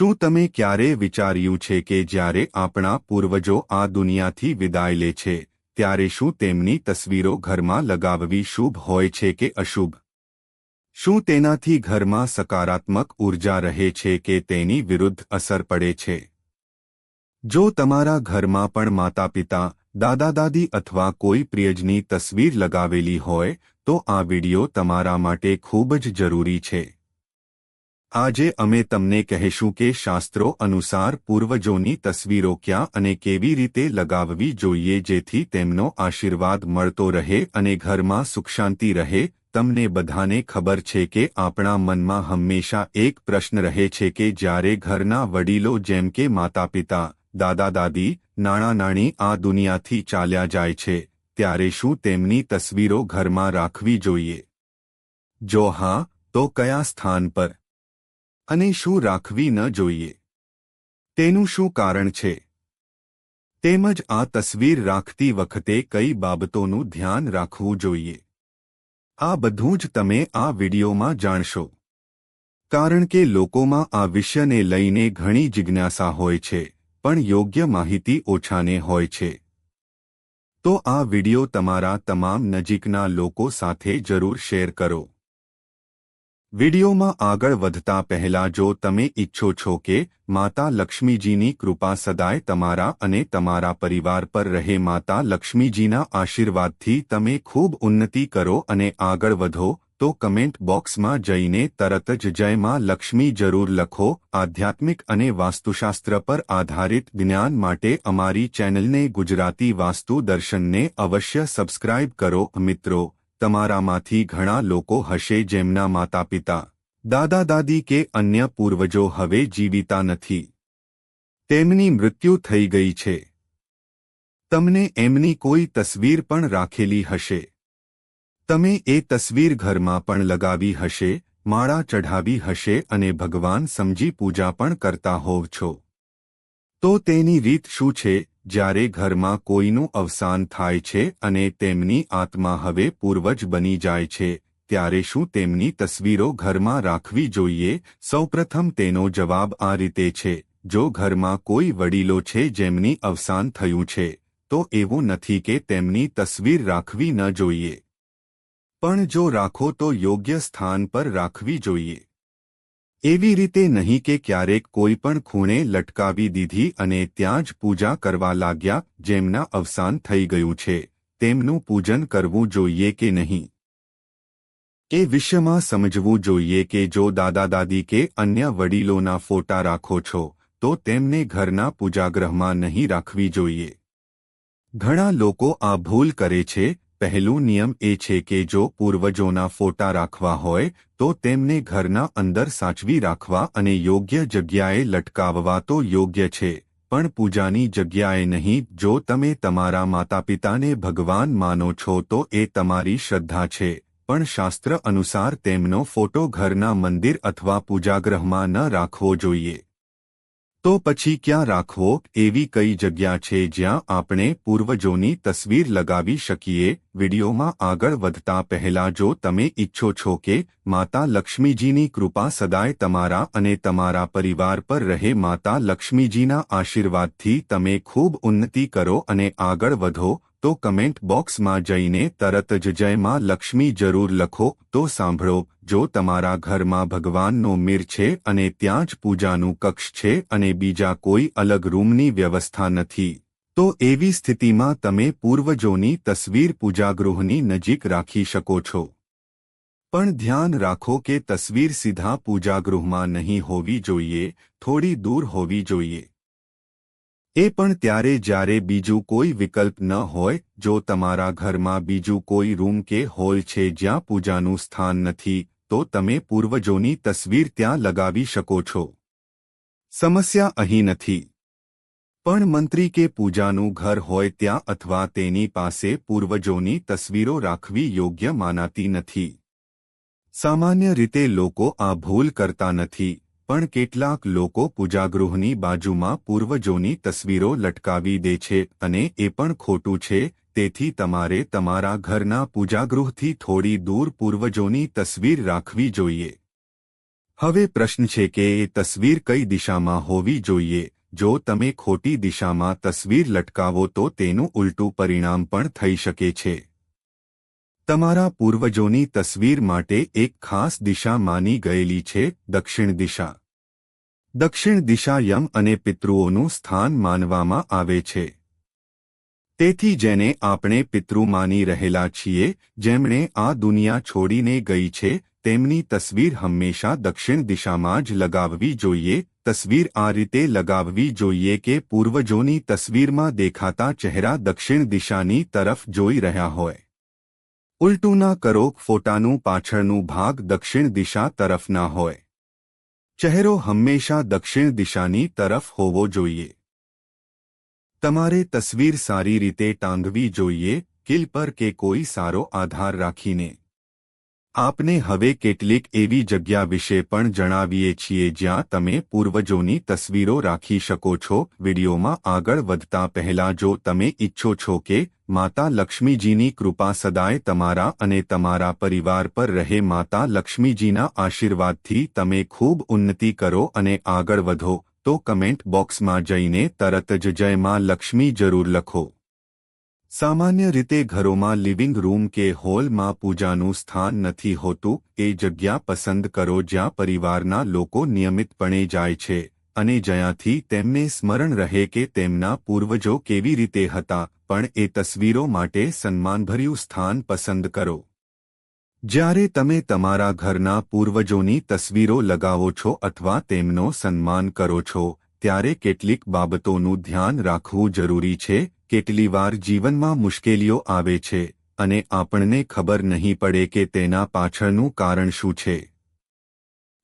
શું તમે ક્યારે વિચાર્યું છે કે જ્યારે આપણા પૂર્વજો આ દુનિયાથી વિદાય લે છે, ત્યારે શું તેમની તસવીરો ઘરમાં લગાવવી શુભ હોય છે કે અશુભ? શું તેનાથી ઘરમાં સકારાત્મક ઊર્જા રહે છે કે તેની વિરુદ્ધ અસર પડે છે? જો તમારા ઘરમાં પણ માતા પિતા દાદા દાદી અથવા કોઈ પ્રિયજની તસવીર લગાવેલી હોય, તો આ વિડિયો તમારા માટે ખૂબ જ જરૂરી છે. આજે અમે તમને કહેશું કે શાસ્ત્રો અનુસાર પૂર્વજોની તસવીરો ક્યાં અને કેવી રીતે લગાવવી જોઈએ જેથી તેમનો આશીર્વાદ મળતો રહે અને ઘરમાં સુખશાંતિ રહે. તમને બધાને ખબર છે કે આપણા મનમાં હંમેશા એક પ્રશ્ન રહે છે કે જ્યારે ઘરના વડીલો જેમ કે માતા પિતા દાદા દાદી, નાણા નાણી આ દુનિયાથી ચાલ્યા જાય છે, ત્યારે શું તેમની તસવીરો ઘરમાં રાખવી જોઈએ? જો હા, તો કયા સ્થાન પર? અને શું રાખવી ન જોઈએ? તેનું શું કારણ છે? તેમજ આ તસવીર રાખતી વખતે કઈ બાબતોનું ધ્યાન રાખવું જોઈએ? આ બધું જ તમે આ વિડિયોમાં જાણશો. કારણ કે લોકોમાં આ વિષયને લઈને ઘણી જિજ્ઞાસા હોય છે, પણ યોગ્ય માહિતી ઓછાને હોય છે. તો આ વિડિયો તમારા તમામ નજીકના લોકો સાથે જરૂર શેર કરો. વિડિયોમાં આગળ વધતા પહેલા જો તમે ઈચ્છો છો કે માતા લક્ષ્મીજીની કૃપા સદાય તમારા અને તમારા પરિવાર પર રહે, માતા લક્ષ્મીજીના આશીર્વાદથી તમે ખૂબ ઉન્નતિ કરો અને આગળ વધો, તો કમેન્ટ બોક્સમાં જઈને તરત જ જય માં લક્ષ્મી જરૂર લખો. આધ્યાત્મિક અને વાસ્તુશાસ્ત્ર પર આધારિત જ્ઞાન માટે અમારી ચેનલને ગુજરાતી વાસ્તુ દર્શનને અવશ્ય સબસ્ક્રાઇબ કરો. મિત્રો તમારામાંથી ઘણા લોકો હશે જેમના માતા પિતા દાદા દાદી કે અન્ય પૂર્વજો હવે જીવિતા નથી. તેમની મૃત્યુ થઈ ગઈ છે. તમને એમની કોઈ તસવીર પણ રાખેલી હશે. તમે એ તસવીર ઘરમાં પણ લગાવી હશે, માળા ચઢાવી હશે અને ભગવાન સમજી પૂજા પણ કરતા હોવ છો. તો તેની રીત શું છે? જ્યારે ઘરમાં કોઈનું અવસાન થાય છે અને તેમની આત્મા હવે પૂર્વજ બની જાય છે, ત્યારે શું તેમની તસવીરો ઘરમાં રાખવી જોઈએ? સૌપ્રથમ તેનો જવાબ આ રીતે છે, જો ઘરમાં કોઈ વડીલો છે જેમની અવસાન થયું છે, તો એવું નથી કે તેમની તસવીર રાખવી ન જોઈએ. પણ જો રાખો તો યોગ્ય સ્થાન પર રાખવી જોઈએ. એવી રીતે નહીં કે ક્યારેક કોઈ પણ ખૂણે લટકાવી દીધી અને ત્યાં જ પૂજા કરવા લાગ્યા, જેમના અવસાન થઈ ગયું છે, તેમનું પૂજન કરવું જોઈએ કે નહીં? એ વિશ્વમાં સમજવું જોઈએ કે જો દાદા દાદી કે અન્ય વડીલોના ફોટા રાખો છો, તો તેમને ઘરના પૂજાગ્રહમાં નહીં રાખવી જોઈએ. ઘણા લોકો આ ભૂલ કરે છે પહેલું નિયમ એ છે કે જો પૂર્વજોના ફોટા રાખવા હોય, તો તેમને ઘરના અંદર સાચવી રાખવા અને યોગ્ય જગ્યાએ લટકાવવા તો યોગ્ય છે, પણ પૂજાની જગ્યાએ નહીં. જો તમે તમારા માતા પિતાને ભગવાન માનો છો, તો એ તમારી શ્રદ્ધા છે, પણ શાસ્ત્ર અનુસાર તેમનો ફોટો ઘરના મંદિર અથવા પૂજાગ્રહમાં ન રાખવો જોઈએ. તો પછી ક્યાં રાખવો? એવી કઈ જગ્યા છે જ્યાં આપણે પૂર્વજોની તસવીર લગાવી શકીએ? વિડીયોમાં આગળ વધતા પહેલા જો તમે ઈચ્છો છો કે માતા લક્ષ્મીજીની કૃપા સદાય તમારા અને તમારા પરિવાર પર રહે, માતા લક્ષ્મીજીના આશીર્વાદથી તમે ખૂબ ઉન્નતિ કરો અને આગળ વધો. તો કમેન્ટ બોક્સમાં જઈને તરત જ જય માં લક્ષ્મી જરૂર લખો, તો સાંભળો, જો તમારા ઘરમાં ભગવાનનો મીર છે અને ત્યાં જ પૂજાનું કક્ષ છે અને બીજા કોઈ અલગ રૂમની વ્યવસ્થા નથી, તો એવી સ્થિતિમાં તમે પૂર્વજોની તસવીર પૂજાગૃહની નજીક રાખી શકો છો. પણ ધ્યાન રાખો કે તસવીર સીધા પૂજાગૃહમાં નહીં હોવી જોઈએ, થોડી દૂર હોવી જોઈએ. એ પણ ત્યારે જ્યારે બીજું કોઈ વિકલ્પ ન હોય, જો તમારા ઘરમાં બીજું કોઈ રૂમ કે હોલ છે જ્યાં પૂજાનું સ્થાન નથી, તો તમે પૂર્વજોની તસવીર ત્યાં લગાવી શકો છો. સમસ્યા અહીં નથી. પણ મંત્રી કે પૂજાનું ઘર હોય ત્યાં અથવા તેની પાસે પૂર્વજોની તસવીરો રાખવી યોગ્ય માનાતી નથી. સામાન્ય રીતે લોકો આ ભૂલ કરતા નથી. પણ કેટલાક લોકો પૂજાગૃહની બાજુમાં પૂર્વજોની તસવીરો લટકાવી દે છે અને એ પણ ખોટું છે, તેથી તમારે તમારા ઘરના પૂજાગૃહથી થોડી દૂર પૂર્વજોની તસવીર રાખવી જોઈએ. હવે પ્રશ્ન છે કે એ તસવીર કઈ દિશામાં હોવી જોઈએ? જો તમે ખોટી દિશામાં તસવીર લટકાવો તો તેનું ઉલટું પરિણામ પણ થઈ શકે છે. તમારા પૂર્વજોની તસવીર માટે એક ખાસ દિશા માની ગયેલી છે, દક્ષિણ દિશા. દક્ષિણ દિશા યમ અને પિતૃઓનું સ્થાન માનવામાં આવે છે. તેથી જેને આપણે પિતૃ માની રહેલા છીએ, જેમણે આ દુનિયા છોડીને ગઈ છે, તેમની તસવીર હંમેશા દક્ષિણ દિશામાં જ લગાવવી જોઈએ, તસવીર આ રીતે લગાવવી જોઈએ કે પૂર્વજોની તસવીરમાં દેખાતા ચહેરા દક્ષિણ દિશાની તરફ જોઈ રહ્યા હોય. ઉલટું ના કરો, ફોટાનું પાછળનું ભાગ દક્ષિણ દિશા તરફ ના હોય. ચહેરો હંમેશા દક્ષિણ દિશાની તરફ હોવો જોઈએ. તમારે તસવીર સારી રીતે ટાંગવી જોઈએ, કિલ પર કે કોઈ સારો આધાર રાખીને. આપને હવે કેટલીક એવી જગ્યા વિશે પણ જણાવીએ છીએ જ્યાં તમે પૂર્વજોની તસવીરો રાખી શકો છો. વિડીયોમાં આગળ વધતા પહેલા જો તમે ઈચ્છો છો કે માતા લક્ષ્મીજીની કૃપા સદાય તમારા અને તમારા પરિવાર પર રહે, માતા લક્ષ્મીજીના આશીર્વાદથી તમે ખૂબ ઉન્નતિ કરો અને આગળ વધો, તો કમેન્ટ બોક્સમાં જઈને તરત જ જય માં લક્ષ્મી જરૂર લખો. સામાન્ય રીતે ઘરોમાં લિવિંગ રૂમ કે હોલમાં પૂજાનું સ્થાન નથી હોતું, એ જગ્યા પસંદ કરો જ્યાં પરિવારના લોકો નિયમિતપણે જાય છે, અને જ્યાંથી તેમને સ્મરણ રહે કે તેમના પૂર્વજો કેવી રીતે હતા, પણ એ તસવીરો માટે સન્માનભર્યું સ્થાન પસંદ કરો. જ્યારે તમે તમારા ઘરના પૂર્વજોની તસવીરો લગાવો છો અથવા તેમનો સન્માન કરો છો, ત્યારે કેટલીક બાબતોનું ધ્યાન રાખવું જરૂરી છે કેટલીવાર જીવનમાં મુશ્કેલીઓ આવે છે અને આપણને ખબર નહીં પડે કે તેના પાછળનું કારણ શું છે.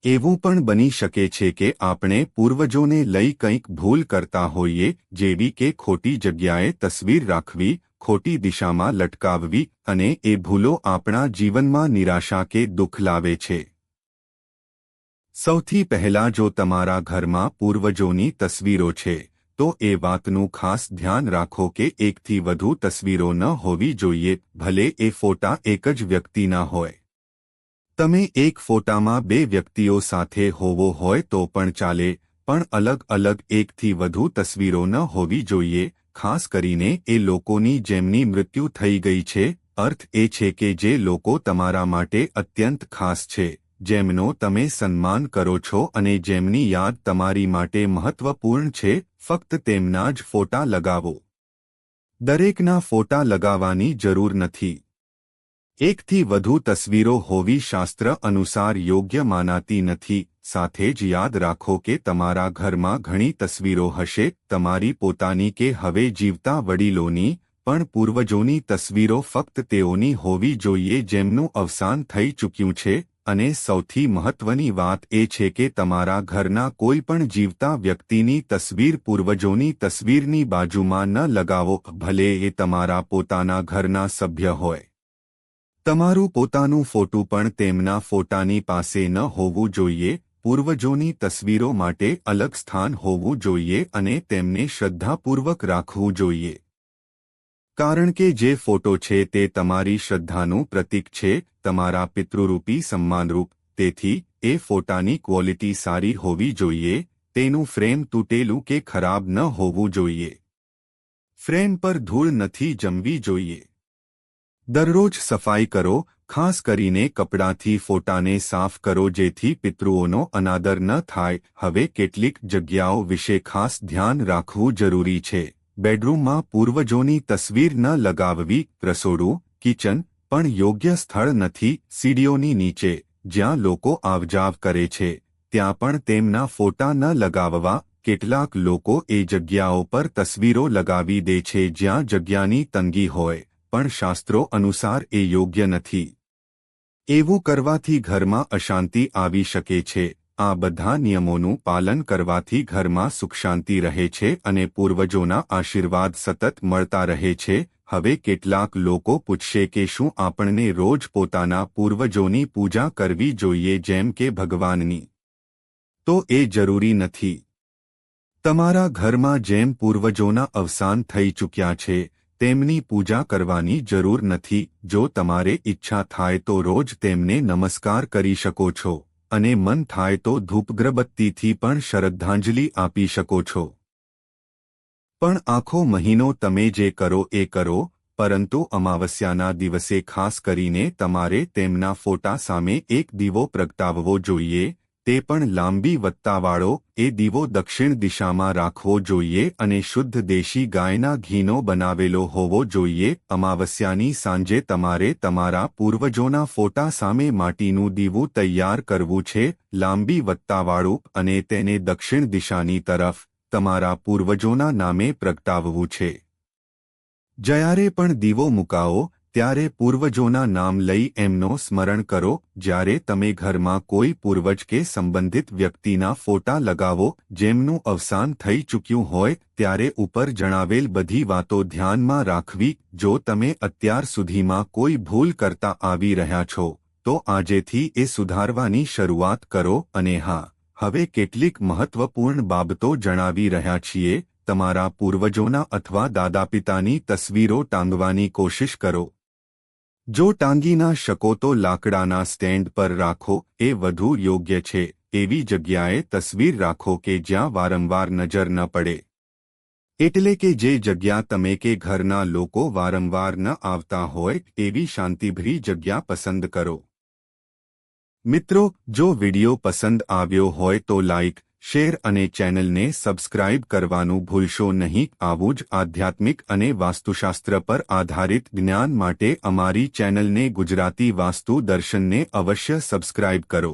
એવું પણ બની શકે છે કે આપણે પૂર્વજોને લઈ કંઈક ભૂલ કરતા હોઈએ જેવી કે ખોટી જગ્યાએ તસવીર રાખવી, ખોટી દિશામાં લટકાવવી અને એ ભૂલો આપણા જીવનમાં નિરાશા કે દુઃખ લાવે છે. સૌથી પહેલા જો તમારા ઘરમાં પૂર્વજોની તસવીરો છે તો એ વાતનું ખાસ ધ્યાન રાખો કે એકથી વધુ તસવીરો ન હોવી જોઈએ, ભલે એ ફોટા એક જ વ્યક્તિના હોય. તમે એક ફોટામાં બે વ્યક્તિઓ સાથે હોવો હોય તો પણ ચાલે, પણ અલગ અલગ એકથી વધુ તસવીરો ન હોવી જોઈએ, ખાસ કરીને એ લોકોની જેમની મૃત્યુ થઈ ગઈ છે, અર્થ એ છે કે જે લોકો તમારા માટે અત્યંત ખાસ છે, જેમનો તમે સન્માન કરો છો અને જેમની યાદ તમારી માટે મહત્વપૂર્ણ છે ફક્ત તેમના જ ફોટા લગાવો. દરેકના ફોટા લગાવવાની જરૂર નથી. એકથી વધુ તસવીરો હોવી શાસ્ત્ર અનુસાર યોગ્ય માનાતી નથી. સાથે જ યાદ રાખો કે તમારા ઘરમાં ઘણી તસવીરો હશે, તમારી પોતાની કે હવે જીવતા વડીલોની, પણ પૂર્વજોની તસવીરો ફક્ત તેઓની હોવી જોઈએ જેમનું અવસાન થઈ ચૂક્યું છે અને સૌથી મહત્વની વાત એ છે કે તમારા ઘરના કોઈ પણ જીવતા વ્યક્તિની તસવીર પૂર્વજોની તસવીરની બાજુમાં ન લગાવો, ભલે એ તમારા પોતાના ઘરના સભ્ય હોય. તમારું પોતાનું ફોટું પણ તેમના ફોટાની પાસે ન હોવું જોઈએ, પૂર્વજોની તસવીરો માટે અલગ સ્થાન હોવું જોઈએ અને તેમને શ્રદ્ધાપૂર્વક રાખવું જોઈએ. કારણ કે જે ફોટો છે તે તમારી શ્રદ્ધાનું પ્રતીક છે તમારા પિતૃરૂપી સન્માનરૂપ તેથી એ ફોટાની ક્વોલિટી સારી હોવી જોઈએ, તેનું ફ્રેમ તૂટેલું કે ખરાબ ન હોવું જોઈએ. ફ્રેમ પર ધૂળ નથી જમવી જોઈએ. દરરોજ સફાઈ કરો, ખાસ કરીને કપડાથી ફોટાને સાફ કરો જેથી પિતૃઓનો અનાદર ન થાય. હવે કેટલીક જગ્યાઓ વિશે ખાસ ધ્યાન રાખવું જરૂરી છે. બેડરૂમમાં પૂર્વજોની તસવીર ન લગાવવી, રસોડું, કિચન પણ યોગ્ય સ્થળ નથી સીડીઓની નીચે, જ્યાં લોકો આવજાવ કરે છે. ત્યાં પણ તેમના ફોટા ન લગાવવા કેટલાક લોકો એ જગ્યાઓ પર તસવીરો લગાવી દે છે જ્યાં જગ્યાની તંગી હોય, પણ શાસ્ત્રો અનુસાર એ યોગ્ય નથી. એવું કરવાથી ઘરમાં અશાંતિ આવી શકે છે. આ બધા નિયમોનું પાલન કરવાથી ઘરમાં સુખશાંતિ રહે છે અને પૂર્વજોના આશીર્વાદ સતત મળતા રહે છે. હવે કેટલાક લોકો પૂછશે કે શું આપણને રોજ પોતાના પૂર્વજોની પૂજા કરવી જોઈએ જેમ કે ભગવાનની. તો એ જરૂરી નથી. તમારા ઘરમાં જેમ પૂર્વજોના અવસાન થઈ ચૂક્યા છે, તેમની પૂજા કરવાની જરૂર નથી. જો તમારે ઈચ્છા થાય તો રોજ તેમને નમસ્કાર કરી શકો છો, અને મન થાય તો ધૂપગ્રબત્તીથી પણ શ્રદ્ધાંજલિ આપી શકો છો. પણ આખો મહિનો તમે જે કરો એ કરો, પરંતુ અમાવસ્યાના દિવસે ખાસ કરીને તમારે તેમના ફોટા સામે એક દીવો પ્રગટાવવો જોઈએ, તે પણ લાંબી વત્તાવાળો, એ દીવો દક્ષિણ દિશામાં રાખવો જોઈએ અને શુદ્ધ દેશી ગાયના ઘીનો બનાવેલો હોવો જોઈએ. અમાવસ્યાની સાંજે તમારે તમારા પૂર્વજોના ફોટા સામે માટીનું દીવું તૈયાર કરવું છે, લાંબી વત્તાવાળું અને તેને દક્ષિણ દિશાની તરફ તમારા પૂર્વજોના નામે પ્રગટાવવું છે. જ્યારે પણ દીવો મુકાવો ત્યારે પૂર્વજોના નામ લઈ એમનો સ્મરણ કરો, જ્યારે તમે ઘરમાં કોઈ પૂર્વજ કે સંબંધિત વ્યક્તિના ફોટા લગાવો, જેમનું અવસાન થઈ ચૂક્યું હોય, ત્યારે ઉપર જણાવેલ બધી વાતો ધ્યાનમાં રાખવી, જો તમે અત્યાર સુધીમાં કોઈ ભૂલ કરતા આવી રહ્યા છો, તો આજેથી એ સુધારવાની શરૂઆત કરો, અને હા હવે કેટલીક મહત્વપૂર્ણ બાબતો જણાવી રહ્યા છીએ. તમારા પૂર્વજોના અથવા દાદાપિતાની તસવીરો ટાંગવાની કોશિશ કરો. જો ટાંગીના શકો તો લાકડાના સ્ટેન્ડ પર રાખો, એ વધુ યોગ્ય છે. એવી જગ્યાએ તસવીર રાખો કે જ્યાં વારંવાર નજર ન પડે. એટલે કે જે જગ્યા તમે કે ઘરના લોકો વારંવાર ન આવતા હોય, એવી શાંતિભરી જગ્યા પસંદ કરો. મિત્રો, જો વિડિયો પસંદ આવ્યો હોય તો લાઇક શેર અને ચેનલને સબસ્ક્રાઇબ કરવાનું ભૂલશો નહીં. આવું જ આધ્યાત્મિક અને વાસ્તુશાસ્ત્ર પર આધારિત જ્ઞાન માટે અમારી ચેનલને ગુજરાતી વાસ્તુ દર્શનને અવશ્ય સબસ્ક્રાઇબ કરો.